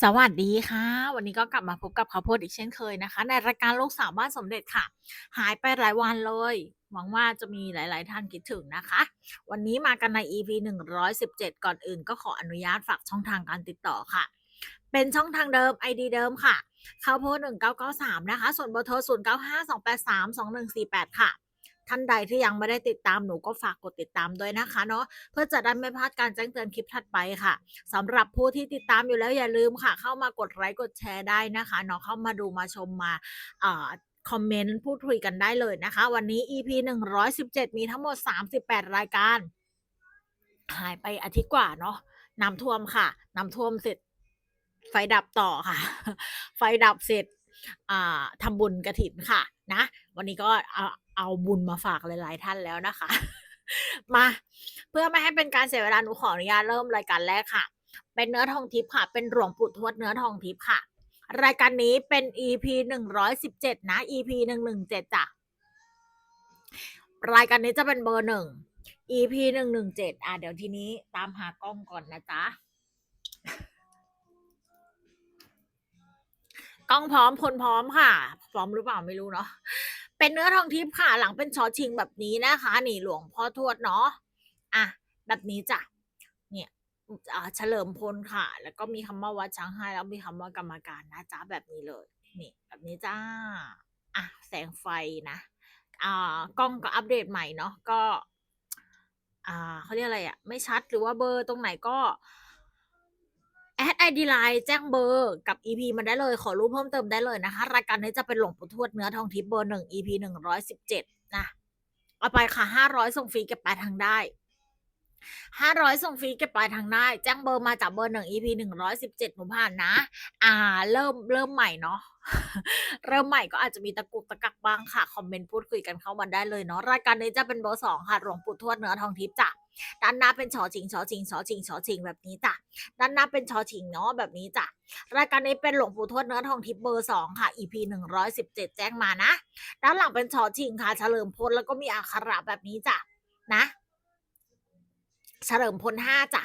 สวัสดีค่ะ วันนี้ก็กลับมาพบกับข้าวโพดอีกเช่นเคยนะคะ ในรายการลูกสาวบ้านสมเด็จค่ะ หายไปหลายวันเลย หวังว่าจะมีหลาย ๆ ท่านคิดถึงนะคะ วันนี้มากันใน EP 117 ก่อนอื่น ก็ขออนุญาตฝากช่องทางการติดต่อค่ะ เป็นช่องทางเดิม ID เดิมค่ะข้าวโพด1993 นะคะ ส่วนเบอร์โทร 0952832148 ค่ะ ท่านใดที่ยังไม่ได้ติดตามหนูก็ฝากกดติดตามด้วยนะคะเนาะเพื่อจะได้ไม่พลาดการแจ้งเตือนคลิปถัดไปค่ะสำหรับผู้ที่ติดตามอยู่แล้วอย่าลืมค่ะ เข้ามากดไลค์กดแชร์ได้นะคะเนาะเข้ามาดูมาชมมาคอมเมนต์พูดคุยกันได้เลยนะคะ วันนี้ EP 117 มีทั้งหมด 38 รายการ หายไปอาทิตย์กว่าเนาะน้ำท่วมค่ะน้ำท่วมเสร็จ ไฟดับต่อค่ะ ไฟดับเสร็จทำบุญกระถินค่ะ นะ วันนี้ก็ เอาบุญมาฝากหลาย ๆ ท่านแล้วนะคะ มาเพื่อไม่ให้เป็นการเสียเวลาหนูขออนุญาตเริ่มรายการแรกค่ะ เป็นเนื้อทองทิพย์ค่ะ เป็นหลวงปู่ทวดเนื้อทองทิพย์ค่ะ รายการนี้เป็น EP หนึ่งร้อยสิบเจ็ดนะ EP หนึ่งหนึ่งเจ็ดจ้ะรายการนี้จะเป็นเบอร์หนึ่ง EP หนึ่งหนึ่งเจ็ดอะเดี๋ยวทีนี้ตามหากล้องก่อนนะจ๊ะกล้องพร้อมพลพร้อมค่ะ พร้อมหรือเปล่าไม่รู้เนาะ เป็นเนื้อทองทิพย์ค่ะ หลังเป็นชอชิงแบบนี้นะคะ นี่หลวงพ่อทวดเนาะอะแบบนี้จ้ะเนี่ยอ่าเฉลิมพลค่ะ แล้วก็มีคำว่าวัดช้างให้แล้วมีคำว่ากรรมการนะจ๊ะแบบนี้เลยนี่แบบนี้จ้าอะแสงไฟนะอ่ากล้องก็อัปเดตใหม่เนาะก็ อ่าเขาเรียกอะไรอะไม่ชัดหรือว่าเบอร์ตรงไหนก็ แอดไอดีไลน์แจ้งเบอร์กับ EP มันได้เลย ขอรู้เพิ่มเติมได้เลยนะคะ รายการนี้จะเป็นหลวงปู่ทวดเนื้อทองทิพย์เบอร์หนึ่ง EP หนึ่งร้อยสิบเจ็ดนะเอาไปค่ะห้าร้อยส่งฟรีเก็บปลายทางได้ห้าร้อยส่งฟรีเก็บปลายทางได้ แจ้งเบอร์มาจากเบอร์หนึ่ง EP หนึ่งร้อยสิบเจ็ดหนูผ่านนะ อ่า เริ่มเริ่มใหม่เนาะ เริ่มใหม่ก็อาจจะมีตะกุกตะกักบ้างค่ะ คอมเมนต์พูดคุยกันเข้ามาได้เลยเนาะ รายการนี้จะเป็นเบอร์สองค่ะ หลวงปู่ทวดเนื้อทองทิพย์จ้ะ ด้านหน้าเป็นชอชิงชอชิงชอชิงชอชิงแบบนี้จ้ะด้านหน้าเป็นชอชิงเนาะแบบนี้จ้ะรายการนี้เป็นหลวงปู่ทวดเนื้อทองทิพย์เบอร์สองค่ะ EP หนึ่งร้อยสิบเจ็ดแจ้งมานะ ด้านหลังเป็นชอชิงค่ะ เฉลิมพลแล้วก็มีอักขระแบบนี้จ้ะนะเฉลิมพลห้าจ้ะ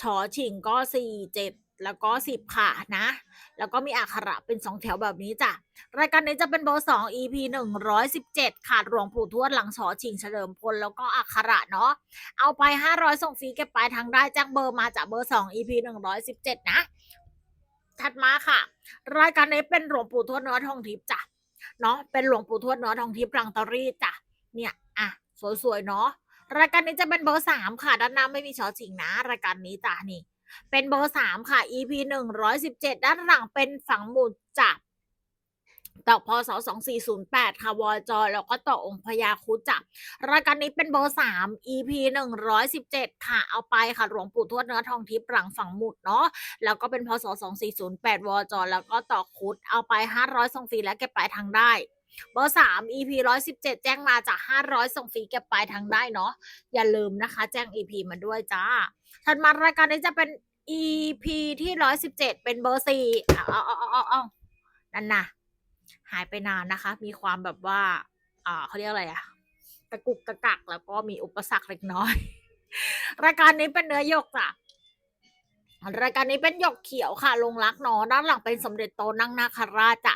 ชอชิงก็สี่เจ็ด แล้วก็สิบค่ะนะ แล้วก็มีอักขระเป็นสองแถวแบบนี้จ้ะ รายการนี้จะเป็นเบอร์สอง EP หนึ่งร้อยสิบเจ็ดค่ะหลวงปู่ทวดหลังชอชิงเฉลิมพล แล้วก็อักขระเนาะ เอาไปห้าร้อยส่งฟรีเก็บปลายทางได้แจ้งเบอร์มาจากเบอร์สอง EP หนึ่งร้อยสิบเจ็ดนะ ถัดมาค่ะ รายการนี้เป็นหลวงปู่ทวดเนื้อทองทิพย์จ้ะเนาะเป็นหลวงปู่ทวดเนื้อทองทิพย์รังตอรี่จ้ะ เนี่ยอะสวยๆเนาะ รายการนี้จะเป็นเบอร์สามค่ะ ด้านหน้าไม่มีชอชิงนะ รายการนี้จ้ะนี่ เป็นเบอร์สามค่ะ EP หนึ่งร้อยสิบเจ็ดด้านหลังเป็นฝังหมุดจ้ะต่อพศสองสี่ศูนย์แปดค่ะ วจ แล้วก็ต่อองค์พญาคุจ้ะรายการนี้เป็นเบอร์สาม EP หนึ่งร้อยสิบเจ็ดค่ะ เอาไปค่ะ หลวงปู่ทวดเนื้อทองทิพย์หลังฝังหมุดเนาะ แล้วก็เป็นพศสองสี่ศูนย์แปดวจ แล้วก็ต่อครุฑเอาไปห้าร้อยส่งฟรีและเก็บปลายทางได้เบอร์สาม EP ร้อยสิบเจ็ดแจ้งมาจากห้าร้อยส่งฟรีเก็บปลายทางได้เนาะ อย่าลืมนะคะ แจ้ง EP มาด้วยจ้า ถัดมารายการนี้จะเป็น EP ที่ร้อยสิบเจ็ดเป็นเบอร์สี่เอาเอาเอาเอาเอานั่นนะหายไปนานนะคะ มีความแบบว่าอ่าเขาเรียกอะไรอะตะกุกตะกักแล้วก็มีอุปสรรคเล็กน้อย รายการนี้เป็นเนื้อหยกจ้ะรายการนี้เป็นหยกเขียวค่ะ ลงรักเนาะด้านหลังเป็นสมเด็จโตนั่งนาคราชจ้ะ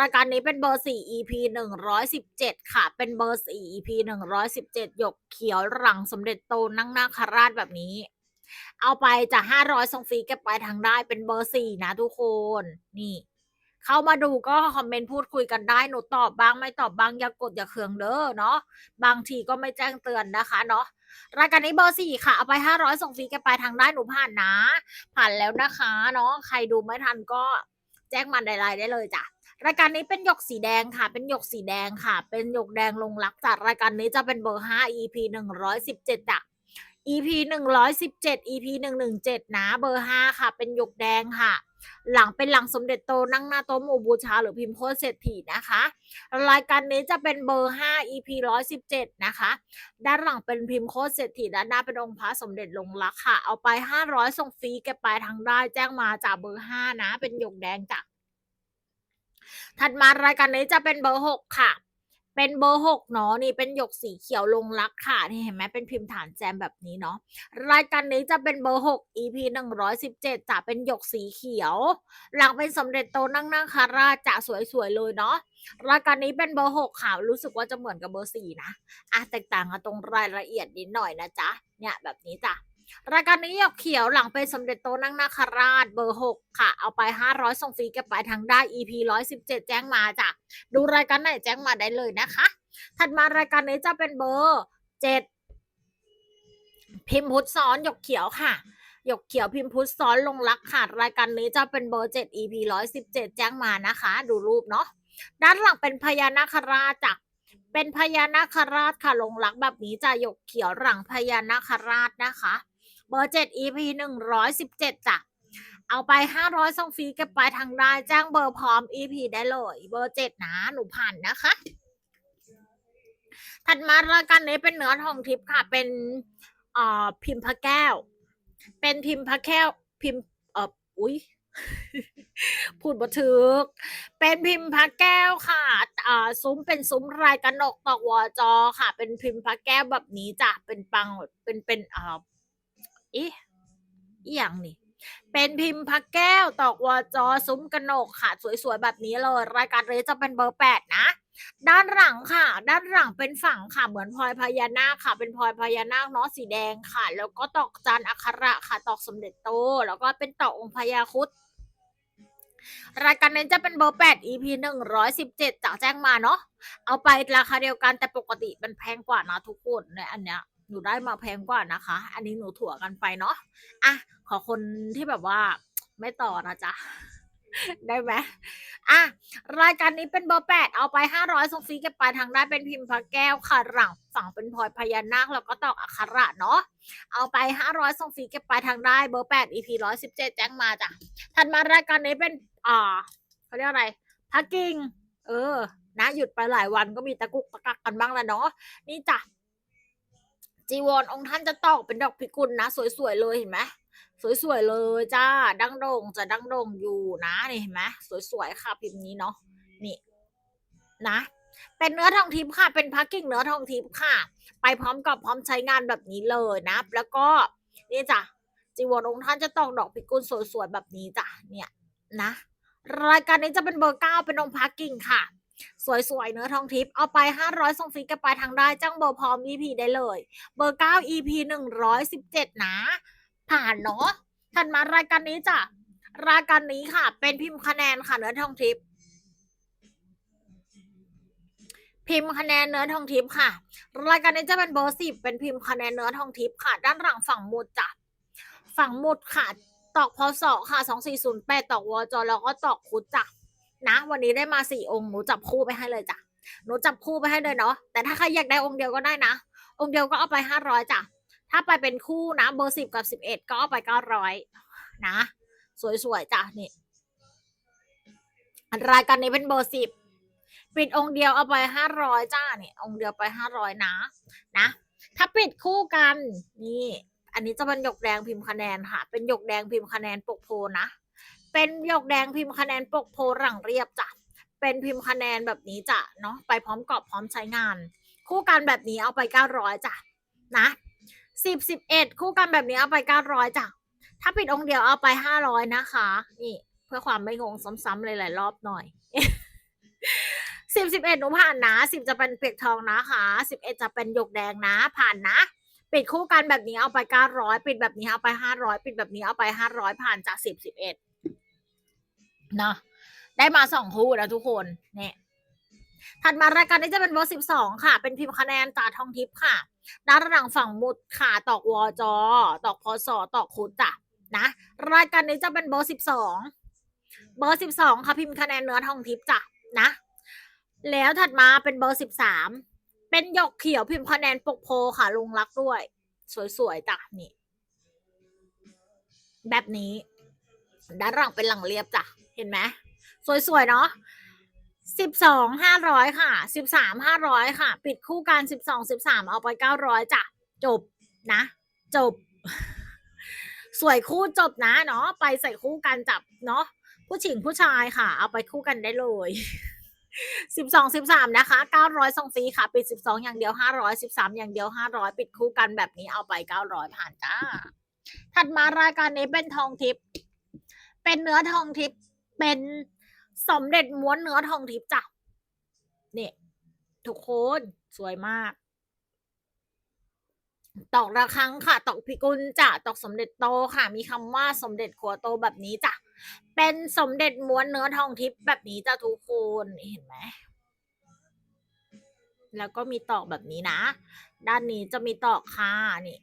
รายการนี้เป็นเบอร์สี่ EP หนึ่งร้อยสิบเจ็ดค่ะ เป็นเบอร์สี่ EP หนึ่งร้อยสิบเจ็ดหยกเขียวหลังสมเด็จโตนั่งนาคราชแบบนี้ เอาไปจะห้าร้อยส่งฟรีเก็บไปทางได้เป็นเบอร์สี่นะทุกคนนี่ เข้ามาดูก็คอมเมนต์พูดคุยกันได้หนูตอบบ้างไม่ตอบบ้างอย่ากดอย่าเคืองเด้อเนาะบางทีก็ไม่แจ้งเตือนนะคะเนาะรายการนี้เบอร์สี่ค่ะ เอาไปห้าร้อยส่งฟรีเก็บไปทางได้หนูผ่านนะ ผ่านแล้วนะคะเนาะใครดูไม่ทันก็แจ้งมาในไลน์ได้เลยจ้ะรายการนี้เป็นหยกสีแดงค่ะ เป็นหยกสีแดงค่ะ เป็นหยกแดงลงรักจัดรายการนี้จะเป็นเบอร์ห้า EP หนึ่งร้อยสิบเจ็ดจ้ะ EP หนึ่งร้อยสิบเจ็ด EP หนึ่งหนึ่งเจ็ดนะเบอร์ห้าค่ะ เป็นหยกแดงค่ะ หลังเป็นหลังสมเด็จโตนั่งหน้าโต๊ะหมู่บูชาหรือพิมพ์โคตรเศรษฐีนะคะ รายการนี้จะเป็นเบอร์ห้า EP ร้อยสิบเจ็ดนะคะ ด้านหลังเป็นพิมพ์โคตรเศรษฐีด้านหน้าเป็นองค์พระสมเด็จลงรักค่ะ เอาไปห้าร้อยส่งฟรีเก็บปทางได้แจ้งมาจากเบอร์ห้านะ เป็นหยกแดงจ้ะถัดมารายการนี้จะเป็นเบอร์หกค่ะ เป็นเบอร์หกเนาะนี่เป็นหยกสีเขียวลงรักค่ะนี่เห็นไหมเป็นพิมพ์ฐานแจมแบบนี้เนาะรายการนี้จะเป็นเบอร์หก EP หนึ่งร้อยสิบเจ็ดจะเป็นหยกสีเขียว หลังเป็นสมเด็จโตนั่งนั่งคาราจะสวยๆเลยเนาะรายการนี้เป็นเบอร์หกค่ะรู้สึกว่าจะเหมือนกับเบอร์สี่นะอะแตกต่างกันตรงรายละเอียดนิดหน่อยนะจ๊ะเนี่ยแบบนี้จ้ะ รายการนี้หยกเขียวหลังเป็นสมเด็จโตนั่งนาคาราชเบอร์หกค่ะ เอาไปห้าร้อยส่งฟรีก็บไปทางได้ EP ร้อยสิบเจ็ดแจ้งมาจ้ะ ดูรายการไหนแจ้งมาได้เลยนะคะ ถัดมารายการนี้จะเป็นเบอร์เจ็ดพิมพ์พุทธซ้อนหยกเขียวค่ะหยกเขียวพิมพ์พุทธซ้อนลงรักค่ะ รายการนี้จะเป็นเบอร์เจ็ด EP ร้อยสิบเจ็ดแจ้งมานะคะ ดูรูปเนาะด้านหลังเป็นพญานาคราชจ้ะเป็นพญานาคราชค่ะลงรักแบบนี้จะหยกเขียวหลังพญานาคราชนะคะ เบอร์เจ็ด EP หนึ่งร้อยสิบเจ็ดจ้ะเอาไปห้าร้อยส่งฟรีเก็บไปลายทางได้แจ้งเบอร์พร้อม EP ได้เลย เบอร์เจ็ดนะหนูผ่านนะคะ ถัดมารายการนี้เป็นเนื้อทองทิพย์ค่ะ เป็นเอ่อพิมพ์พระแก้ว เป็นพิมพ์พระแก้วพิมพ์เอ่ออุ้ยพูดบัถึก เป็นพิมพ์พระแก้วค่ะอ่าซุ้มเป็นซุ้มลายกระหนกตอกวอจอค่ะ เป็นพิมพ์พระแก้วแบบนี้จ้ะ เป็นปัง เป็น เป็นอ่า เอ่ออีอีอย่างนี่ เป็นพิมพ์พระแก้วตอกวอจอซุ้มกระหนกค่ะ สวยๆ แบบนี้เลย รายการนี้จะเป็นเบอร์แปดนะ ด้านหลังค่ะ ด้านหลังเป็นฝั่งค่ะ เหมือนพลอยพญานาคค่ะ เป็นพลอยพญานาคเนาะสีแดงค่ะ แล้วก็ตอกจันอักขระค่ะ ตอกสมเด็จโต แล้วก็เป็นตอกองค์พญาครุดรายการนี้จะเป็นเบอร์แปด EP หนึ่งร้อยสิบเจ็ดจากแจ้งมาเนาะ เอาไปราคาเดียวกันแต่ปกติมันแพงกว่านะทุกคนในอันเนี้ย หนูได้มาแพงกว่านะคะ อันนี้หนูถั่วกันไปเนาะอะขอคนที่แบบว่าไม่ต่อนะจ๊ะได้ไหมอะ รายการนี้เป็นเบอร์แปดเอาไปห้าร้อยส่งฟรีเก็บไปลายทางได้เป็นพิมพ์พระแก้วค่ะหลังฝั่งเป็นพลอยพญานาคแล้วก็ตอกอักขระเนาะ เอาไปห้าร้อยส่งฟรีเก็บไปลายทางได้เบอร์แปด EP ร้อยสิบเจ็ดแจ้งมาจ้ะ ถัดมารายการนี้เป็นอ่าเขาเรียกอะไรพักกิ้งเออ นะหยุดไปหลายวันก็มีตะกุกตะกักกันบ้างแล้วเนาะ นี่จ้ะ จีวรองค์ท่านจะตอกเป็นดอกพิกุลนะ สวยๆเลยเห็นไหมสวยๆเลยจ้า ดังโด่งจะดังโด่งอยู่นะนี่เห็นไหมสวยๆค่ะพิมพ์นี้เนาะนี่นะ เป็นเนื้อทองทิพย์ค่ะ เป็นพักกิ้งเนื้อทองทิพย์ค่ะ ไปพร้อมกับพร้อมใช้งานแบบนี้เลยนะ แล้วก็นี่จ้ะจีวรองค์ท่านจะตอกดอกพิกุลสวยๆแบบนี้จ้ะเนี่ยนะรายการนี้จะเป็นเบอร์เก้าเป็นองค์พักกิ้งค่ะ สวยๆ เนื้อทองทิพย์เอาไปห้าร้อยส่งฟรีกันไปทางได้จ้างเบอร์พร้อม EP ได้เลย เบอร์เก้า EP หนึ่งร้อยสิบเจ็ดนะ ผ่านเนาะถัดมารายการนี้จ้ะ รายการนี้ค่ะ เป็นพิมพ์คะแนนค่ะ เนื้อทองทิพย์พิมพ์คะแนนเนื้อทองทิพย์ค่ะ รายการนี้จะเป็นเบอร์สิบเป็นพิมพ์คะแนนเนื้อทองทิพย์ค่ะ ด้านหลังฝั่งหมุดจ้ะฝั่งหมุดค่ะ ตอกพศค่ะสองสี่ศูนย์แปดตอกวจอแล้วก็ตอกคุดจ้ะ นะวันนี้ได้มาสี่องค์หนูจับคู่ไปให้เลยจ้ะหนูจับคู่ไปให้เลยเนาะแต่ถ้าใครอยากได้องค์เดียวก็ได้นะ องค์เดียวก็เอาไปห้าร้อยจ้ะถ้าไปเป็นคู่นะเบอร์สิบกับสิบเอ็ดก็เอาไปเก้าร้อยนะ สวยๆจ้ะนี่รายการนี้เป็นเบอร์สิบปิดองค์เดียวเอาไปห้าร้อยจ้านี่องค์เดียวไปห้าร้อยนะ นะ ถ้าปิดคู่กันนี่ อันนี้จะเป็นหยกแดงพิมพ์คะแนนค่ะ เป็นหยกแดงพิมพ์คะแนนปกโพนะ เป็นหยกแดงพิมพ์คะแนนปกโพหลังเรียบจ้ะ เป็นพิมพ์คะแนนแบบนี้จ้ะเนาะไปพร้อมกรอบพร้อมใช้งาน คู่กันแบบนี้เอาไปเก้าร้อยจ้ะนะสิบสิบเอ็ดคู่กันแบบนี้เอาไปเก้าร้อยจ้ะ ถ้าปิดองค์เดียวเอาไปห้าร้อยนะคะ นี่ เพื่อความไม่งงซ้ำๆเลยหลายรอบหน่อยสิบสิบเอ็ดหนูผ่านนะสิบจะเป็นเปียกทองนะคะสิบเอ็ดจะเป็นหยกแดงนะ ผ่านนะ ปิดคู่กันแบบนี้เอาไปเก้าร้อยปิดแบบนี้เอาไปห้าร้อยปิดแบบนี้เอาไปห้าร้อยผ่านจากสิบสิบเอ็ด เนาะได้มาสองคู่แล้วทุกคนเนี่ยถัดมารายการนี้จะเป็นเบอร์สิบสองค่ะ เป็นพิมพ์คะแนนจากทองทิพย์ค่ะ ด้านหลังฝั่งมุดค่ะตอกวอจอตอกพอสอตอกคุดจ้ะนะรายการนี้จะเป็นเบอร์สิบสองเบอร์สิบสองค่ะพิมพ์คะแนนเนื้อทองทิพย์จ้ะนะ แล้วถัดมาเป็นเบอร์สิบสามเป็นหยกเขียวพิมพ์คะแนนปกโพค่ะลงรักด้วย สวยๆจ้ะนี่ แบบนี้ ด้านหลังเป็นหลังเรียบจ้ะ เห็นไหมสวยๆเนาะสิบสองห้าร้อยค่ะสิบสามห้าร้อยค่ะ ปิดคู่กันสิบสองสิบสามเอาไปเก้าร้อยจ้ะจบนะ จบ สวยคู่จบนะเนาะไปใส่คู่กันจับเนาะผู้หญิงผู้ชายค่ะ เอาไปคู่กันได้เลยสิบสองสิบสามนะคะเก้าร้อยส่งฟรีค่ะ ปิดสิบสองอย่างเดียวห้าร้อยสิบสามอย่างเดียวห้าร้อยปิดคู่กันแบบนี้เอาไปเก้าร้อยผ่านจ้าถัดมารายการนี้เป็นทองทิพย์เป็นเนื้อทองทิพย์ เป็นสมเด็จม้วนเนื้อทองทิพย์จ้ะเนี่ยทุกคนสวยมาก ตอกระฆังค่ะ ตอกพิกุลจ้ะ ตอกสมเด็จโตค่ะ มีคำว่าสมเด็จขัวโตแบบนี้จ้ะ เป็นสมเด็จม้วนเนื้อทองทิพย์แบบนี้จ้ะทุกคนเห็นไหมแล้วก็มีตอกแบบนี้นะ ด้านนี้จะมีตอกค่ะนี่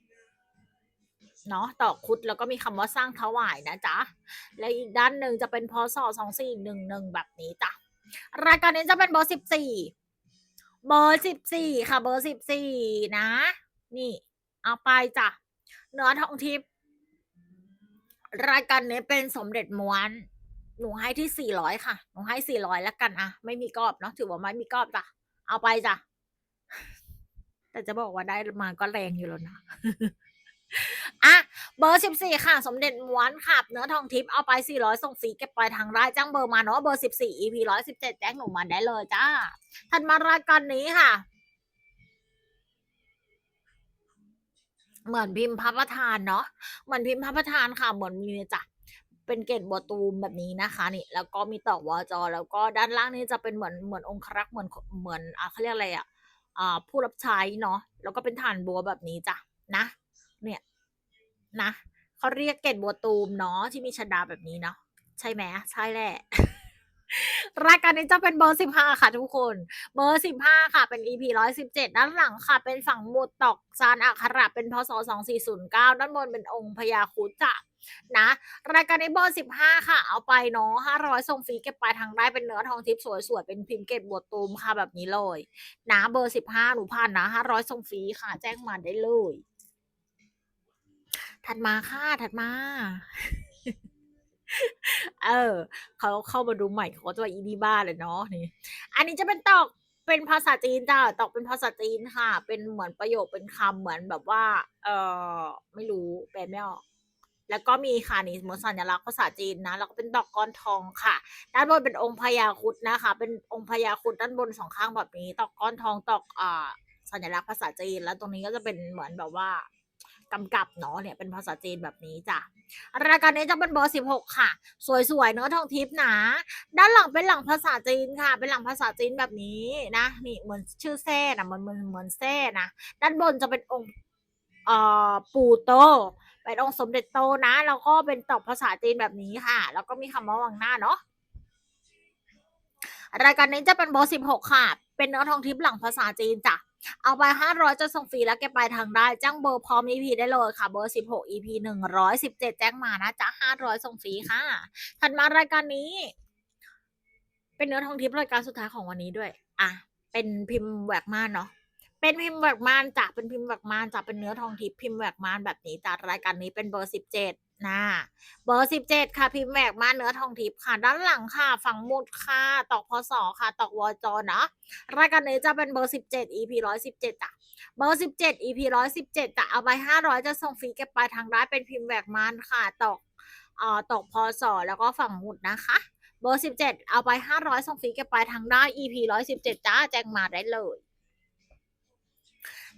เนาะต่อคุดแล้วก็มีคำว่าสร้างถวายนะจ๊ะ และอีกด้านหนึ่งจะเป็นพศสองสี่หนึ่งหนึ่งแบบนี้จ้ะ รายการนี้จะเป็นเบอร์สิบสี่เบอร์สิบสี่ค่ะ เบอร์สิบสี่นะ นี่ เอาไปจ้ะ เนื้อทองทิพย์รายการนี้เป็นสมเด็จม้วน หนูให้ที่สี่ร้อยค่ะ หนูให้สี่ร้อยแล้วกันอะไม่มีกรอบเนาะถือว่าไม่มีกรอบจ้ะ เอาไปจ้ะ แต่จะบอกว่าได้มาก็แรงอยู่แล้วนะ อะเบอร์สิบสี่ค่ะ สมเด็จม้วนค่ะเนื้อทองทิพย์เอาไปสี่ร้อยส่งฟรีเก็บปลายทางได้จ้างเบอร์มาเนาะเบอร์สิบสี่ EP ร้อยสิบเจ็ดแจ้งหนูมาได้เลยจ้าถัดมารายการนี้ค่ะ เหมือนพิมพ์พระประธานเนาะเหมือนพิมพ์พระประธานค่ะ เหมือนมีเนี่ยจ้ะเป็นเกตบัวตูมแบบนี้นะคะนี่ แล้วก็มีตอกวอจอ แล้วก็ด้านล่างนี่จะเป็นเหมือนเหมือนองครักษ์เหมือนเหมือนอะเขาเรียกอะไรอะอ่าผู้รับใช้เนาะแล้วก็เป็นฐานบัวแบบนี้จ้ะนะ เนี่ยนะเขาเรียกเกตบัวตูมเนาะที่มีชดาแบบนี้เนาะใช่ไหมใช่แหละรายการนี้จะเป็นเบอร์สิบห้าค่ะทุกคน เบอร์สิบห้าค่ะ เป็น EP ร้อยสิบเจ็ดด้านหลังค่ะ เป็นฝั่งหมุดตอกซานอักขระเป็นพศสองสี่ศูนย์เก้าด้านบนเป็นองค์พญาคุจะนะ รายการนี้เบอร์สิบห้าค่ะ เอาไปเนาะห้าร้อยส่งฟรีเก็บปลายทางได้เป็นเนื้อทองทิพย์สวยๆ เป็นพิมพ์เกตบวตูมค่ะแบบนี้เลย นะเบอร์สิบห้าหนูผ่านนะห้าร้อยส่งฟรีค่ะ แจ้งมาได้เลย ถัดมาค่ะถัดมา เออเขาเข้ามาดูใหม่เขาก็จะว่าอีนี่บ้าเลยเนาะนี่ อันนี้จะเป็นตอกเป็นภาษาจีนจ้ะตอกเป็นภาษาจีนค่ะ เป็นเหมือนประโยคเป็นคำเหมือนแบบว่า เออไม่รู้แปลไม่ออกแล้วก็มีค่ะนี่เหมือนสัญลักษณ์ภาษาจีนนะ แล้วก็เป็นดอกก้อนทองค่ะ ด้านบนเป็นองค์พญาครุดนะคะ เป็นองค์พญาครุดด้านบนสองข้างแบบนี้ตอกก้อนทองตอกอ่าสัญลักษณ์ภาษาจีน แล้วตรงนี้ก็จะเป็นเหมือนแบบว่า กำกับเนาะเนี่ยเป็นภาษาจีนแบบนี้จ้ะรายการนี้จะเป็นเบอร์สิบหกค่ะ สวยๆเนื้อทองทิพย์นะ ด้านหลังเป็นหลังภาษาจีนค่ะ เป็นหลังภาษาจีนแบบนี้นะนี่เหมือนชื่อแซ่นะเหมือนเหมือนเหมือนแซ่นะด้านบนจะเป็นองค์เอ่อปูโตเป็นองค์สมเด็จโตนะ แล้วก็เป็นตอกภาษาจีนแบบนี้ค่ะ แล้วก็มีคำว่าวังหน้าเนาะรายการนี้จะเป็นเบอร์สิบหกค่ะ เป็นเนื้อทองทิพย์หลังภาษาจีนจ้ะ เอาไป 500 จะส่งฟรีแล้วแกไปทางได้แจ้งเบอร์พร้อม EP ได้เลยค่ะ เบอร์ 16 EP 117 แจ้งมานะจ๊ะห้าร้อยส่งฟรีค่ะ ถัดมารายการนี้ เป็นเนื้อทองทิพย์รายการสุดท้ายของวันนี้ด้วย อะ เป็นพิมพ์แหวกม่านเนาะ เป็นพิมพ์แหวกม่านจ้ะเป็นพิมพ์แหวกม่านจ้ะเป็นเนื้อทองทิพย์พิมพ์แหวกม่านแบบนี้จ้ะรายการนี้เป็นเบอร์สิบเจ็ดนะเบอร์สิบเจ็ดค่ะ พิมพ์แหวกมานเนื้อทองทิพย์ค่ะ ด้านหลังค่ะ ฝั่งมุดค่ะ ตอกพศค่ะ ตอกวอจอนะรายการนี้จะเป็นเบอร์สิบเจ็ด EP ร้อยสิบเจ็ดจ้ะเบอร์สิบเจ็ด EP ร้อยสิบเจ็ดจะเอาไปห้าร้อยจะส่งฟรีเก็บปทางได้เป็นพิมพ์แหวกมานค่ะ ตอกเอ่อตอกพศแล้วก็ฝั่งมุดนะคะเบอร์สิบเจ็ดเอาไปห้าร้อยส่งฟรีเก็บปทางได้ EP ร้อยสิบเจ็ดจ้าแจ้งมาได้เลย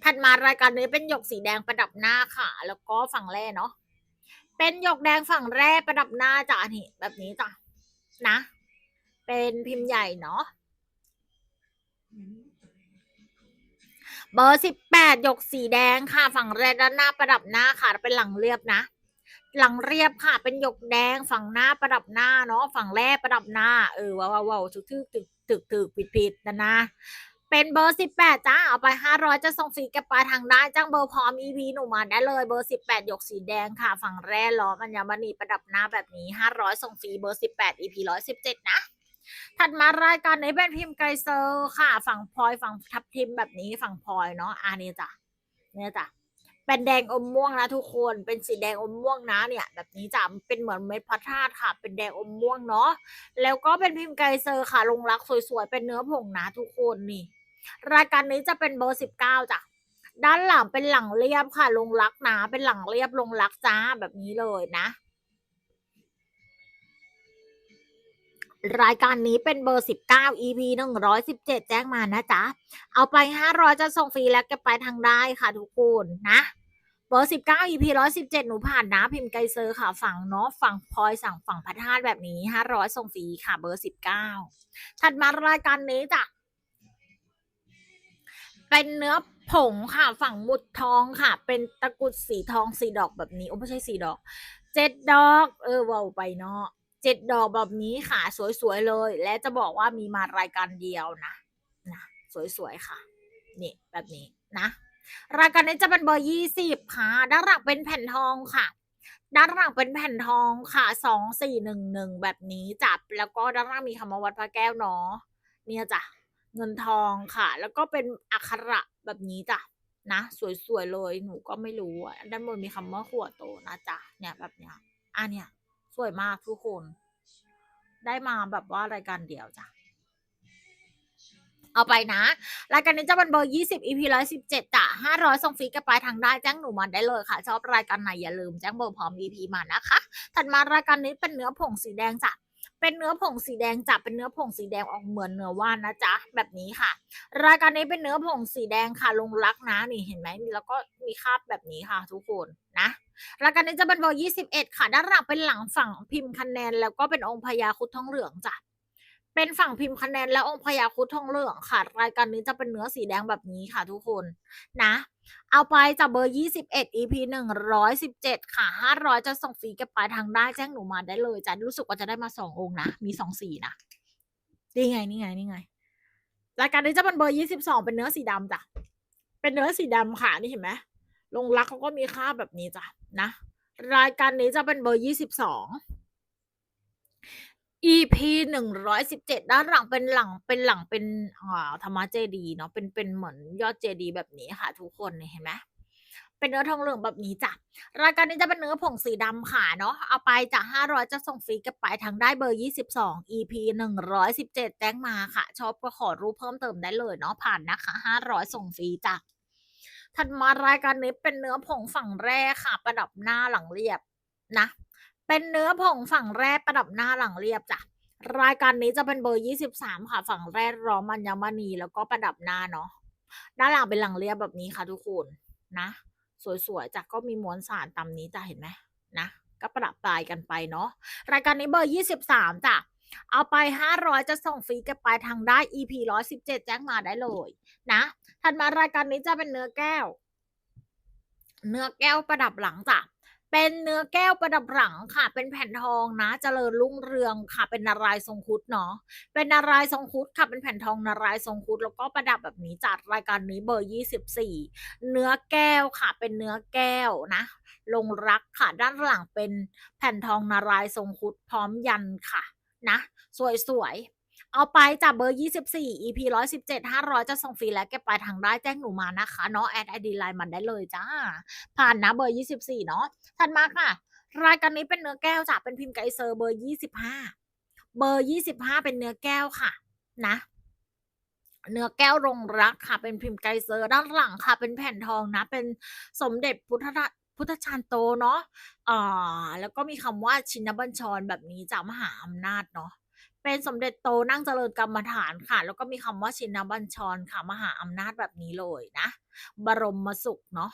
ถัดมารายการนี้เป็นหยกสีแดงประดับหน้าค่ะ แล้วก็ฝั่งแร่เนาะเป็นหยกแดงฝั่งแร่ประดับหน้าจ้ะนี่แบบนี้จ้ะนะ เป็นพิมพ์ใหญ่เนาะเบอร์สิบแปดหยกสีแดงค่ะ ฝั่งแรกด้านหน้าประดับหน้าค่ะ เป็นหลังเรียบนะ หลังเรียบค่ะ เป็นหยกแดงฝั่งหน้าประดับหน้าเนาะฝั่งแรกประดับหน้าเออว้าวว้าวทึกทึกตึกตึกตึกผิดผิดนะนะ เป็นเบอร์สิบแปดจ้า เอาไปห้าร้อยจะส่งฟรีกับปลาทางได้จ้างเบอร์พร้อม EP หนูมาได้เลย เบอร์สิบแปดหยกสีแดงค่ะ ฝั่งแรกล้อมันยามณีประดับหน้าแบบนี้ห้าร้อยส่งฟรีเบอร์สิบแปด EP ร้อยสิบเจ็ดนะ ถัดมารายการนี้เป็นพิมพ์ไกเซอร์ค่ะ ฝั่งพลอยฝั่งทับทิมแบบนี้ฝั่งพลอยเนาะอันนี้จ้ะเนี่ยจ้ะเป็นแดงอมม่วงนะทุกคน เป็นสีแดงอมม่วงนะเนี่ย แบบนี้จ้ะเป็นเหมือนเม็ดพระธาตุค่ะ เป็นแดงอมม่วงเนาะ แล้วก็เป็นพิมพ์ไกเซอร์ค่ะ ลงรักสวยๆ เป็นเนื้อผงนะทุกคนนี่ รายการนี้จะเป็นเบอร์สิบเก้าจ้ะ ด้านหลังเป็นหลังเรียบค่ะ ลงรักนะเป็นหลังเรียบลงรักจ้าแบบนี้เลยนะ รายการนี้เป็นเบอร์ 19 EP 117 แจ้งมานะจ๊ะ เอาไป 500 จะส่งฟรีและเก็ไปทางได้ค่ะทุกคนนะเบอร์19 EP 117หนูผ่านนะพิมพ์ไกเซอร์ค่ะ ฝั่งเนาะฝั่งพลอยสั่งฝั่งพัดห้าแบบนี้500ส่งฟรีค่ะเบอร์19ถัดมารายการนี้จ้ะ เป็นเนื้อผงค่ะฝั่งมุดทองค่ะ เป็นตะกุดสีทองสีดอกแบบนี้ โอ้ไม่ใช่สีดอก เจ็ดดอก เออเว้าไปเนาะเจ็ดดอกแบบนี้ค่ะ สวยๆเลย และจะบอกว่ามีมารายการเดียวนะนะสวยๆค่ะ นี่แบบนี้นะ รายการนี้จะเป็นเบอร์ยี่สิบค่ะ ด้านหลังเป็นแผ่นทองค่ะ ด้านหลังเป็นแผ่นทองค่ะสองสี่หนึ่งหนึ่งแบบนี้จับแล้วก็ด้านล่างมีคำว่าวัดพระแก้วเนาะเนี่ยจ้ะ เงินทองค่ะ แล้วก็เป็นอักขระแบบนี้จ้ะนะ สวยๆเลยหนูก็ไม่รู้อะด้านบนมีคำว่าขวดโตนะจ๊ะเนี่ยแบบเนี้ยอะเนี่ยสวยมากทุกคน ได้มาแบบว่ารายการเดียวจ้ะเอาไปนะ รายการนี้จะเป็นเบอร์ 20 EP 117จ้ะ500ส่งฟรีกับปลายทางได้แจ้งหนูมาได้เลยค่ะ ชอบรายการไหนอย่าลืมแจ้งเบอร์พร้อม EP มานะคะ ถัดมารายการนี้เป็นเนื้อผงสีแดงจ้ะ เป็นเนื้อผงสีแดงจับเป็นเนื้อผงสีแดงออกเหมือนเนื้อว่านนะจ๊ะแบบนี้ค่ะ รายการนี้เป็นเนื้อผงสีแดงค่ะลงรักนะนี่เห็นไหมแล้วก็มีคาบแบบนี้ค่ะ ทุกคนนะรายการนี้จะเป็นเบอร์21 ค่ะ ด้านหลังเป็นหลังฝั่งพิมพ์คะแนน แล้วก็เป็นองค์พญาคุดทองเหลืองจ้ะ เป็นฝั่งพิมพ์คะแนนและองค์พญาครุดทองเหลืองค่ะ รายการนี้จะเป็นเนื้อสีแดงแบบนี้ค่ะทุกคนนะ เอาไปจากเบอร์ 21 EP 117 ค่ะ 500 จะส่งฟรีก็บปลายทางได้แจ้งหนูมาได้เลยจะรู้สึกว่าจะได้มาสององค์นะ มีสองสีนะ นี่ไง นี่ไง นี่ไง รายการนี้จะเป็นเบอร์ 22 เป็นเนื้อสีดำจ้ะ เป็นเนื้อสีดำค่ะ นี่เห็นไหมลงรักเขาก็มีค่าแบบนี้จ้ะนะ รายการนี้จะเป็นเบอร์ 22 EP หนึ่งร้อยสิบเจ็ดด้านหลังเป็นหลังเป็นหลังเป็นอ่าธรรมะเจดีเนาะเป็นเป็นเหมือนยอดเจดีแบบนี้ค่ะ ทุกคนเห็นไหมเป็นเนื้อทองเหลืองแบบนี้จ้ะรายการนี้จะเป็นเนื้อผงสีดำค่ะเนาะเอาไปจากห้าร้อยจะส่งฟรีกับปลายทางได้เบอร์ยี่สิบสอง EP หนึ่งร้อยสิบเจ็ดแจ้งมาค่ะ ชอบก็ขอรูปเพิ่มเติมได้เลยเนาะผ่านนะคะห้าร้อยส่งฟรีจ้ะถัดมารายการนี้เป็นเนื้อผงฝั่งแรกค่ะ ประดับหน้าหลังเรียบนะ เป็นเนื้อผงฝั่งแรกประดับหน้าหลังเรียบจ้ะรายการนี้จะเป็นเบอร์ 23 ค่ะ ฝั่งแรกร้อมัญมณีแล้วก็ประดับหน้าเนาะด้านหลังเป็นหลังเรียบแบบนี้ค่ะทุกคนนะ สวยๆจ้ะก็มีม้วนสารตามนี้จ้ะเห็นไหมนะก็ประดับปลายกันไปเนาะรายการนี้เบอร์ 23จ้ะเอาไป 500 จะส่งฟรีกับปลายทางได้ EP 117 แจ้งมาได้เลยนะถัดมารายการนี้จะเป็นเนื้อแก้ว เนื้อแก้วประดับหลังจ้ะ เป็นเนื้อแก้วประดับหลังค่ะ เป็นแผ่นทองนะเจริญรุ่งเรืองค่ะ เป็นนารายทรงคุดเนาะ เป็นนารายทรงคุดค่ะ เป็นแผ่นทองนารายทรงคุดแล้วก็ประดับแบบนี้จัดรายการนี้เบอร์ 24 เนื้อแก้วค่ะ เป็นเนื้อแก้วนะ ลงรักค่ะ ด้านหลังเป็นแผ่นทองนารายทรงคุดพร้อมยันค่ะ นะ สวยๆ เอาไปจากเบอร์ 24 EP 117 500 จะส่งฟรีและเก็บปลายทางได้แจ้งหนูมานะคะเนาะแอดไอดีไลน์มันได้เลยจ้า ผ่านนะเบอร์ 24 เนาะถัดมาค่ะ รายการนี้เป็นเนื้อแก้วจ้ะเป็นพิมพ์ไกเซอร์เบอร์ 25 เบอร์ 25 เป็นเนื้อแก้วค่ะ นะเนื้อแก้วรงรักค่ะ เป็นพิมพ์ไกเซอร์ด้านหลังค่ะ เป็นแผ่นทองนะ เป็นสมเด็จพุทธะพุทธชานโตเนาะอ่าแล้วก็มีคำว่าชินบัญชรแบบนี้จากมหาอำนาจเนาะ เป็นสมเด็จโตนั่งเจริญกรรมฐานค่ะ แล้วก็มีคำว่าชินบัญชรค่ะ มหาอำนาจแบบนี้เลยนะ บรมสุขเนาะ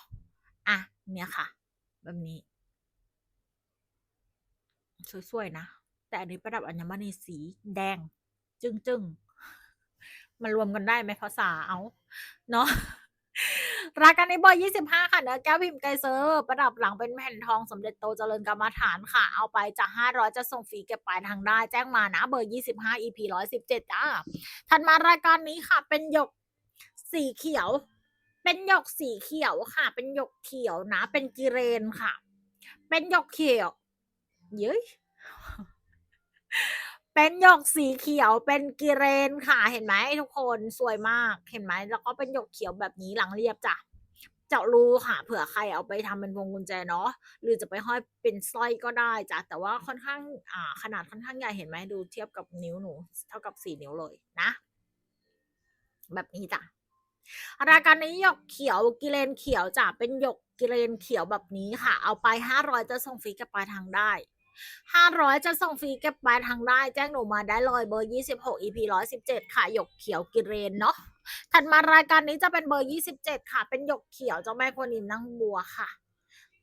อะเนี่ยค่ะ แบบนี้ สวยๆนะ แต่อันนี้ประดับอัญมณีสีแดง จึ้งๆมารวมกันได้ไหมภาษาเอา เนาะ รายการในเบอร์25 ค่ะเนื้อแก้วพิมพ์ไกเซอร์ประดับหลังเป็นแผ่นทองสมเด็จโตเจริญกรรมฐานค่ะ เอาไปจาก 500 จะส่งฟรีเก็บปลายทางได้ แจ้งมานะเบอร์ 25 EP 117จ้าถัดมารายการนี้ค่ะเป็นหยกสีเขียว เป็นหยกสีเขียวค่ะ เป็นหยกเขียวนะ เป็นกิเรนค่ะ เป็นหยกเขียว เย้ยเป็นหยกสีเขียวเป็นกิเรนค่ะ เห็นไหมทุกคนสวยมากเห็นไหมแล้วก็เป็นหยกเขียวแบบนี้หลังเรียบจ้ะ เจาะรูค่ะ เผื่อใครเอาไปทำเป็นพวงกุญแจเนาะหรือจะไปห้อยเป็นสร้อยก็ได้จ้ะแต่ว่าค่อนข้างอ่าขนาดค่อนข้างใหญ่เห็นไหมดูเทียบกับนิ้วหนู เท่ากับ4นิ้วเลยนะ แบบนี้จ้ะรายการนี้หยกเขียวกิเลนเขียวจ้ะเป็นหยกกิเลนเขียวแบบนี้ค่ะ เอาไป500จะส่งฟรีกับปลายทางได้ห้าร้อยจะส่งฟรีเก็บปลายทางได้ แจ้งหนูมาได้เลยเบอร์ยี่สิบหก EP ร้อยสิบเจ็ดค่ะหยกเขียวกิเรนเนาะ ถัดมารายการนี้จะเป็นเบอร์ยี่สิบเจ็ดค่ะ เป็นหยกเขียวเจ้าแม่กวนอิมนางบัวค่ะ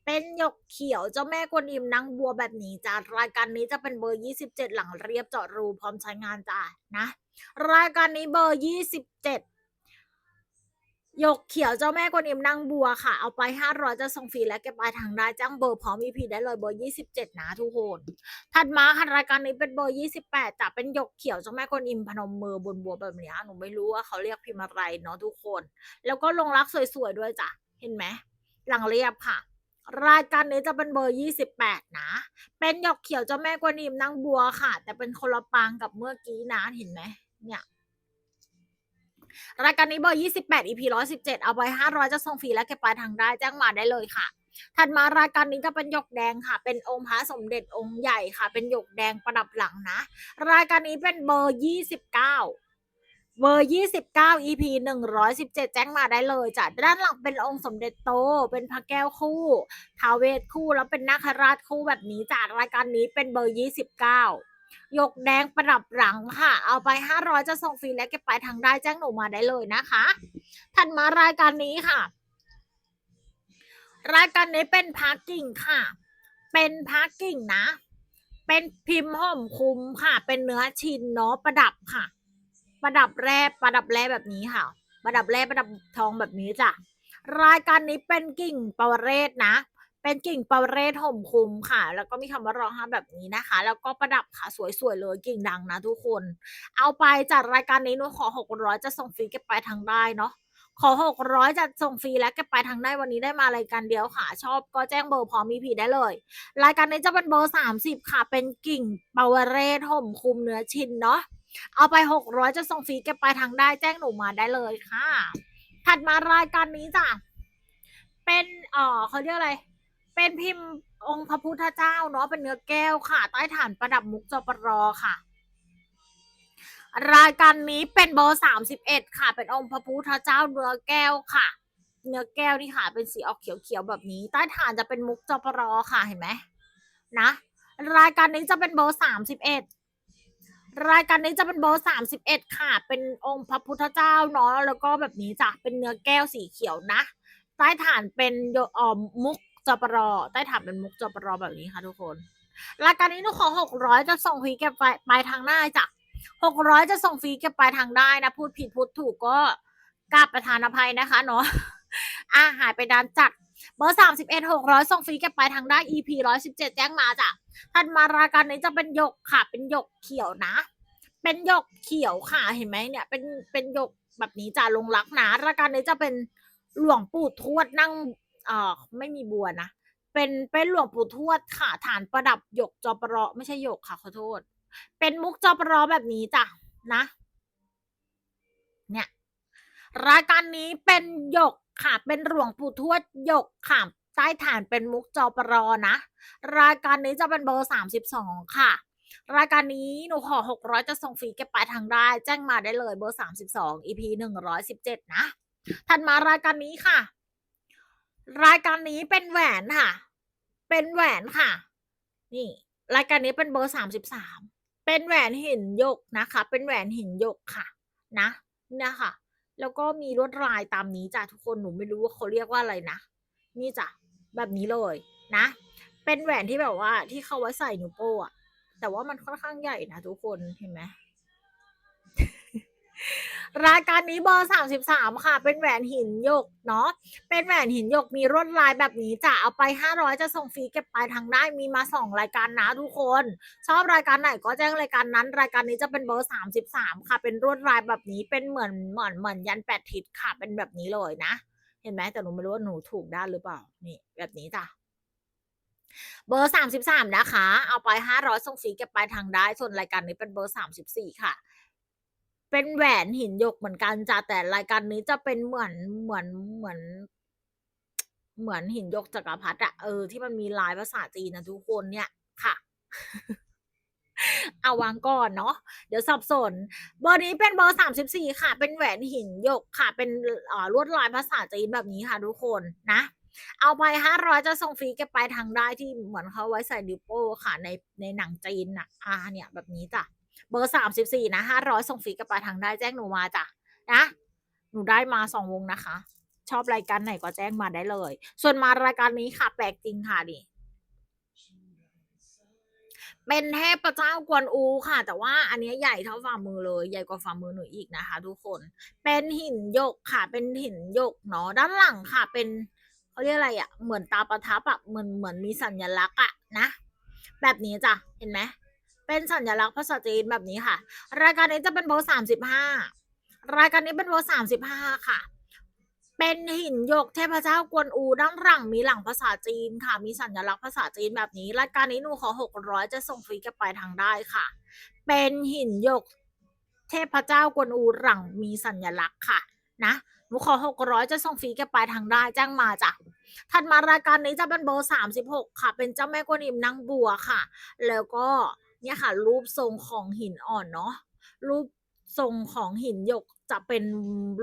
เป็นหยกเขียวเจ้าแม่กวนอิมนางบัวแบบนี้จ้ารายการนี้จะเป็นเบอร์ยี่สิบเจ็ดหลังเรียบเจาะรูพร้อมใช้งานจ้านะ รายการนี้เบอร์ยี่สิบเจ็ด หยกเขียวเจ้าแม่กวนอิมนางบัวค่ะ เอาไปห้าร้อยจะส่งฟรีและเก็บปลายทางได้จ้างเบอร์พร้อมอีพีได้เลยเบอร์ยี่สิบเจ็ดนะทุกคน ถัดมาค่ะรายการนี้เป็นเบอร์ยี่สิบแปดจะเป็นหยกเขียวเจ้าแม่กวนอิมพนมมือบนบัวแบบนี้หนูไม่รู้ว่าเขาเรียกพิมพ์อะไรเนาะทุกคน แล้วก็ลงรักสวยๆด้วยจ้ะเห็นไหมหลังเรียบค่ะ รายการนี้จะเป็นเบอร์ยี่สิบแปดนะ เป็นหยกเขียวเจ้าแม่กวนอิมนางบัวค่ะ แต่เป็นคนละปางกับเมื่อกี้นะเห็นไหมเนี่ย รายการนี้เบอร์ยี่สิบแปด EP ร้อยสิบเจ็ดเอาไปห้าร้อยจะส่งฟรีและเก็บปลายทางได้แจ้งมาได้เลยค่ะ ถัดมารายการนี้จะเป็นหยกแดงค่ะ เป็นองค์พระสมเด็จองค์ใหญ่ค่ะ เป็นหยกแดงประดับหลังนะ รายการนี้เป็นเบอร์ยี่สิบเก้าเบอร์ยี่สิบเก้า EP หนึ่งร้อยสิบเจ็ดแจ้งมาได้เลยจ้ะด้านหลังเป็นองค์สมเด็จโต เป็นพระแก้วคู่ท้าวเวทคู่แล้วเป็นนาคราชคู่แบบนี้จ้ะรายการนี้เป็นเบอร์ยี่สิบเก้า ยกแดงประดับหลังค่ะ เอาไปห้าร้อยจะส่งฟรีและเก็บปลายทางได้แจ้งหนูมาได้เลยนะคะ ถัดมารายการนี้ค่ะ รายการนี้เป็นพาร์กิ่งค่ะ เป็นพาร์กิ่งนะ เป็นพิมพ์ห่มคุมค่ะ เป็นเนื้อชิ้นเนาะประดับค่ะ ประดับแร่ประดับแร่แบบนี้ค่ะ ประดับแร่ประดับทองแบบนี้จ้ะรายการนี้เป็นกิ่งปวเรศนะ เป็นกิ่งปาเรศห่มคุมค่ะ แล้วก็มีคำว่ารองห้าแบบนี้นะคะ แล้วก็ประดับค่ะสวยๆเลยกิ่งดังนะทุกคน เอาไปจัดรายการนี้หนูขอหกร้อยจะส่งฟรีเก็บไปทางได้เนาะขอหกร้อยจะส่งฟรีและเก็บไปทางได้วันนี้ได้มารายการเดียวค่ะ ชอบก็แจ้งเบอร์พร้อมมีพีได้เลย รายการนี้จะเป็นเบอร์สามสิบค่ะ เป็นกิ่งปาวเรศห่มคุมเนื้อชินเนาะเอาไปหกร้อยจะส่งฟรีเก็บไปทางได้แจ้งหนูมาได้เลยค่ะ ถัดมารายการนี้จ้ะเป็นเอ่อเขาเรียกอะไร เป็นพิมพ์องค์พระพุทธเจ้าเนาะเป็นเนื้อแก้วค่ะ ใต้ฐานประดับมุกจปรค่ะ รายการนี้เป็นเบอร์สามสิบเอ็ดค่ะ เป็นองค์พระพุทธเจ้าเนื้อแก้วค่ะ เนื้อแก้วนี่ค่ะ เป็นสีออกเขียวๆแบบนี้ ใต้ฐานจะเป็นมุกจปรค่ะเห็นไหมนะ รายการนี้จะเป็นเบอร์สามสิบเอ็ดรายการนี้จะเป็นเบอร์สามสิบเอ็ดค่ะ เป็นองค์พระพุทธเจ้าเนาะแล้วก็แบบนี้จ้ะเป็นเนื้อแก้วสีเขียวนะ ใต้ฐานเป็นออมุก จปรใต้ฐานเป็นมุกจปรแบบนี้ค่ะทุกคนรายการนี้หนูขอหกร้อยจะส่งฟรีเก็บไปปลายทางได้จ้ะหกร้อยจะส่งฟรีเก็บปทางได้นะ พูดผิดพูดถูกก็กราบประธานอภัยนะคะเนาะอะหายไปดานจัดเบอร์สามสิบเอ็ดหกร้อยส่งฟรีเก็บปทางได้ EP ร้อยสิบเจ็ดแจ้งมาจ้ะถัดมารายการนี้จะเป็นหยกค่ะ เป็นหยกเขียวนะ เป็นหยกเขียวค่ะเห็นไหมเนี่ย เป็นเป็นหยกแบบนี้จ้ะลงรักนะรายการนี้จะเป็นหลวงปู่ทวดนั่ง เอ่อไม่มีบัวนะ เป็นเป็นหลวงปู่ทวดค่ะ ฐานประดับหยกจอปรอไม่ใช่หยกค่ะขอโทษ เป็นมุกจอปรอแบบนี้จ้ะนะ เนี่ยรายการนี้เป็นหยกค่ะ เป็นหลวงปู่ทวดหยกค่ะใต้ฐานเป็นมุกจอปรอนะ รายการนี้จะเป็นเบอร์สามสิบสองค่ะ รายการนี้หนูขอหกร้อยจะส่งฟรีเก็บปลายทางได้ แจ้งมาได้เลยเบอร์สามสิบสอง EP หนึ่งร้อยสิบเจ็ดนะถัดมารายการนี้ค่ะ รายการนี้เป็นแหวนค่ะ เป็นแหวนค่ะ นี่ รายการนี้เป็นเบอร์สามสิบสาม เป็นแหวนหินหยกนะคะ เป็นแหวนหินหยกค่ะ นะเนี่ยค่ะ แล้วก็มีลวดลายตามนี้จ้ะทุกคน หนูไม่รู้ว่าเขาเรียกว่าอะไรนะ นี่จ้ะ แบบนี้เลยนะ เป็นแหวนที่แบบว่าที่เขาไว้ใส่นิ้วโป้อะแต่ว่ามันค่อนข้างใหญ่นะทุกคน เห็นไหม รายการนี้เบอร์สามสิบสามค่ะ เป็นแหวนหินหยกเนาะ เป็นแหวนหินหยกมีลวดลายแบบนี้จะเอาไปห้าร้อยจะส่งฟรีเก็บปลายทางได้มีมาสองรายการนะทุกคน ชอบรายการไหนก็แจ้งรายการนั้น รายการนี้จะเป็นเบอร์สามสิบสามค่ะ เป็นลวดลายแบบนี้เป็นเหมือนเหมือนเหมือนยันแปดทิศค่ะ เป็นแบบนี้เลยนะ เห็นไหมแต่หนูไม่รู้ว่าหนูถูกด้านหรือเปล่า นี่แบบนี้จ้ะเบอร์สามสิบสามนะคะ เอาไปห้าร้อยส่งฟรีเก็บปลายทางได้ ส่วนรายการนี้เป็นเบอร์สามสิบสี่ค่ะ เป็นแหวนหินหยกเหมือนกันจ้ะแต่รายการนี้จะเป็นเหมือนเหมือนเหมือน เหมือนหินหยกจักรพรรดิอะเออที่มันมีลายภาษาจีนนะทุกคนเนี่ยค่ะ เอาวางก่อนเนาะเดี๋ยวสับสน เบอร์นี้เป็นเบอร์สามสิบสี่ค่ะ เป็นแหวนหินหยกค่ะ เป็นอ่อลวดลายภาษาจีนแบบนี้ค่ะทุกคนนะเอาไปห้าร้อยจะส่งฟรีเก็บปทางได้ที่เหมือนเขาไว้ใส่ดิวโป้ค่ะในในหนังจีนนะอ่าเนี่ยแบบนี้จ้ะ เบอร์สามสิบสี่นะห้าร้อยส่งฟรีเก็บปลาทางได้แจ้งหนูมาจ้ะนะหนูได้มาสองวงนะคะ ชอบรายการไหนก็แจ้งมาได้เลย ส่วนมารายการนี้ค่ะ แปลกจริงค่ะดิเป็นเทพเจ้ากวนอูค่ะ แต่ว่าอันนี้ใหญ่เท่าฝ่ามือเลย ใหญ่กว่าฝ่ามือหนูอีกนะคะ ทุกคน เป็นหินยกค่ะ เป็นหินยกเนาะด้านหลังค่ะ เป็นเขาเรียกอะไรอะ่ะ เหมือนตาประทับอะเหมือนเหมือนมีสัญลักษณ์อะนะ แบบนี้จ้ะ เห็นไหม เป็นสัญลักษณ์ภาษาจีนแบบนี้ค่ะ รายการนี้จะเป็นเบอร์สามสิบห้ารายการนี้เป็นเบอร์สามสิบห้าค่ะ เป็นหินหยกเทพเจ้ากวนอูด้านหลังมีหลังภาษาจีนค่ะ มีสัญลักษณ์ภาษาจีนแบบนี้ รายการนี้หนูขอหกร้อยจะส่งฟรีกับไปทางได้ค่ะ เป็นหินหยกเทพเจ้ากวนอูหลังมีสัญลักษณ์ค่ะนะหนูขอหกร้อยจะส่งฟรีกับไปทางได้แจ้งมาจ้ะถัดมารายการนี้จะเป็นเบอร์สามสิบหกค่ะ เป็นเจ้าแม่กวนอิมนางบัวค่ะ แล้วก็ เนี่ยค่ะ รูปทรงของหินอ่อนเนาะรูปทรงของหินหยกจะเป็น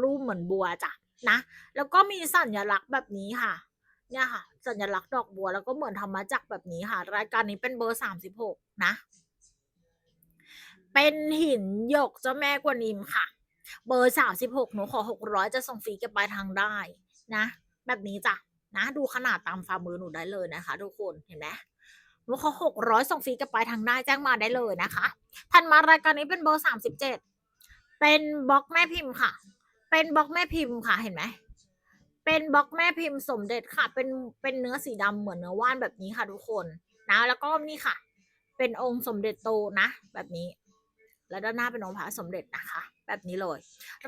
รูปเหมือนบัวจ้ะนะ แล้วก็มีสัญลักษณ์แบบนี้ค่ะ เนี่ยค่ะ สัญลักษณ์ดอกบัวแล้วก็เหมือนธรรมจักรแบบนี้ค่ะ รายการนี้เป็นเบอร์สามสิบหกนะ เป็นหินหยกเจ้าแม่กวนอิมค่ะ เบอร์สามสิบหกหนูขอหกร้อยจะส่งฟรีก็บปลายทางได้นะ แบบนี้จ้ะนะ ดูขนาดตามฝ่ามือหนูได้เลยนะคะ ทุกคนเห็นไหม หนูขอหกร้อยส่งฟรีก็บปลายทางได้แจ้งมาได้เลยนะคะถัดมารายการนี้เป็นเบอร์สามสิบเจ็ดเป็นบล็อกแม่พิมพ์ค่ะ เป็นบล็อกแม่พิมพ์ค่ะเห็นไหมเป็นบล็อกแม่พิมพ์สมเด็จค่ะ เป็นเป็นเนื้อสีดำเหมือนเนื้อว่านแบบนี้ค่ะทุกคนนะแล้วก็นี่ค่ะ เป็นองค์สมเด็จโตนะ แบบนี้ แล้วด้านหน้าเป็นองค์พระสมเด็จนะคะ แบบนี้เลย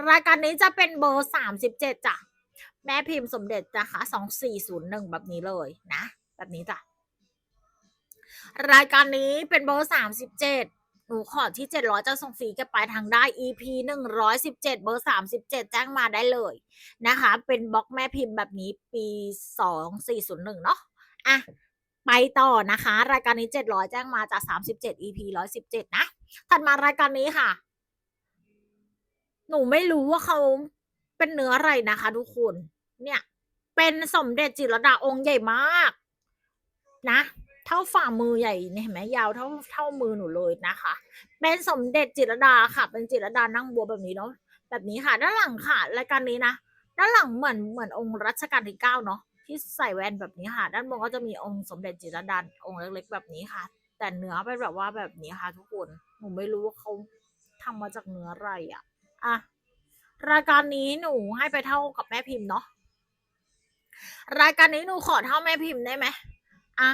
รายการนี้จะเป็นเบอร์สามสิบเจ็ดจ้ะแม่พิมพ์สมเด็จนะคะสองสี่ศูนย์หนึ่งแบบนี้เลยนะ แบบนี้จ้ะ รายการนี้เป็นเบอร์สามสิบเจ็ดหนูขอที่เจ็ดร้อยจะส่งฟรีแกไปทางได้ EP หนึ่งร้อยสิบเจ็ดเบอร์สามสิบเจ็ดแจ้งมาได้เลยนะคะ เป็นบล็อกแม่พิมพ์แบบนี้ปีสองสี่ศูนย์หนึ่งเนาะอะไปต่อนะคะ รายการนี้เจ็ดร้อยแจ้งมาจากสามสิบเจ็ด EP ร้อยสิบเจ็ดนะ ถัดมารายการนี้ค่ะ หนูไม่รู้ว่าเขาเป็นเนื้ออะไรนะคะ ทุกคน เนี่ย เป็นสมเด็จจิรดาองค์ใหญ่มาก นะ เท่าฝ่ามือใหญ่เนี่ยเห็นไหมยาวเท่าเท่ามือหนูเลยนะคะ เป็นสมเด็จจิตรดาค่ะ เป็นจิตรดานั่งบัวแบบนี้เนาะแบบนี้ค่ะ ด้านหลังค่ะรายการนี้นะด้านหลังเหมือนเหมือนองค์รัชกาลที่เก้าเนาะที่ใส่แว่นแบบนี้ค่ะ ด้านบนก็จะมีองค์สมเด็จจิตรดาองค์เล็กๆแบบนี้ค่ะ แต่เนื้อเป็นแบบว่าแบบนี้ค่ะ ทุกคนหนูไม่รู้ว่าเขาทำมาจากเนื้ออะไรอะ่ะอะรายการนี้หนูให้ไปเท่ากับแม่พิมพ์เนาะรายการนี้หนูขอเท่าแม่พิมพ์ได้ไหมอะ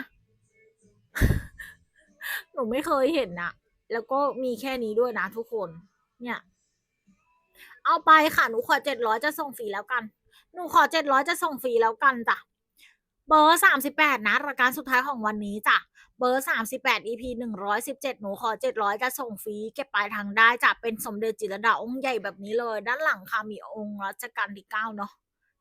หนูไม่เคยเห็นนะแล้วก็มีแค่นี้ด้วยนะทุกคน เนี่ย เอาไปค่ะ หนูขอเจ็ดร้อยจะส่งฟรีแล้วกัน หนูขอเจ็ดร้อยจะส่งฟรีแล้วกันจ้ะ เบอร์สามสิบแปดนะรายการสุดท้ายของวันนี้จ้ะ เบอร์สามสิบแปด EP หนึ่งร้อยสิบเจ็ดหนูขอเจ็ดร้อยจะส่งฟรีเก็บปลายทางได้จ้ะ เป็นสมเด็จจิรดาองค์ใหญ่แบบนี้เลย ด้านหลังค่ะมีองค์รัชกาลที่เก้าเนาะ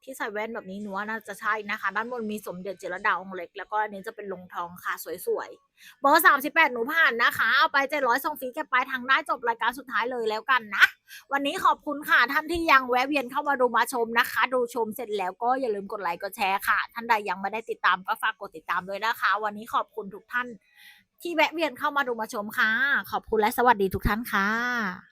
ที่ใส่แว่นแบบนี้หนูว่าน่าจะใช่นะคะ ด้านบนมีสมเด็จเจรดาองค์เล็ก แล้วก็อันนี้จะเป็นลงทองค่ะ สวยๆเบอร์สามสิบแปดหนูผ่านนะคะ เอาไปเจ็ดร้อยส่งฟรีเก็บปทางได้จบรายการสุดท้ายเลยแล้วกันนะ วันนี้ขอบคุณค่ะ ท่านที่ยังแวะเวียนเข้ามาดูมาชมนะคะ ดูชมเสร็จแล้วก็อย่าลืมกดไลค์กดแชร์ค่ะ ท่านใดยังไม่ได้ติดตามก็ฝากกดติดตามด้วยนะคะ วันนี้ขอบคุณทุกท่าน ที่แวะเวียนเข้ามาดูมาชมค่ะ ขอบคุณและสวัสดีทุกท่านค่ะ